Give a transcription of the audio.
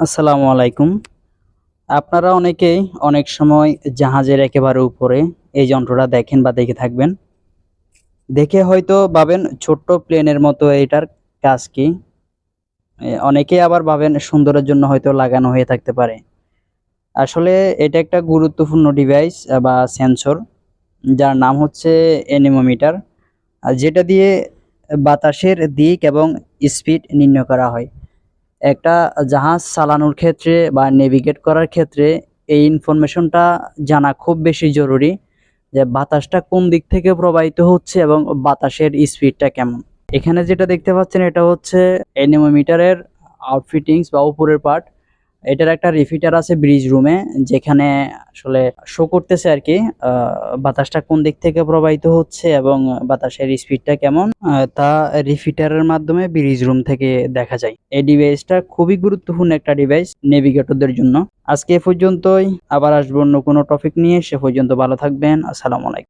আসসালামু আলাইকুম। আপনারা অনেকেই অনেক সময় জাহাজের একেবারে উপরে এই যন্ত্রটা দেখেন বা দেখে থাকবেন। দেখে হয়তো ভাবেন ছোট্ট প্লেনের মতো এটার কাজ কি? এ, অনেকেই আবার ভাবেন সুন্দরের জন্য হয়তো লাগানো হয়ে থাকতে পারে। আসলে এটা একটা গুরুত্বপূর্ণ ডিভাইস বা সেন্সর যার নাম হচ্ছে এনিমোমিটার যেটা দিয়ে বাতাসের দিক এবং স্পিড নির্ণয় করা হয়। একটা জাহাজ চালানোর ক্ষেত্রে বা নেভিগেট করার ক্ষেত্রে এই ইনফরমেশনটা জানা খুব বেশি জরুরি যে বাতাসটা কোন দিক থেকে প্রবাহিত হচ্ছে এবং বাতাসের স্পিডটা কেমন। এখানে যেটা দেখতে পাচ্ছেন এটা হচ্ছে অ্যানিমোমিটারের আউটফিটিংস বা উপরের পার্ট এটার একটা রিফিটার আছে ব্রিজ রুমে যেখানে আসলে শো করতেছে আর কি বাতাসটা কোন দিক থেকে প্রবাহিত হচ্ছে এবং বাতাসের স্পিডটা কেমন তা রিফিটারের মাধ্যমে ব্রিজ রুম থেকে দেখা যায়। এই ডিভাইসটা খুবই গুরুত্বপূর্ণ একটা ডিভাইস নেভিগেটরদের জন্য। আজকে এ পর্যন্তই, আবার আসব অন্য কোনো টপিক নিয়ে, সে পর্যন্ত ভালো থাকবেন, আসসালামু আলাইকুম।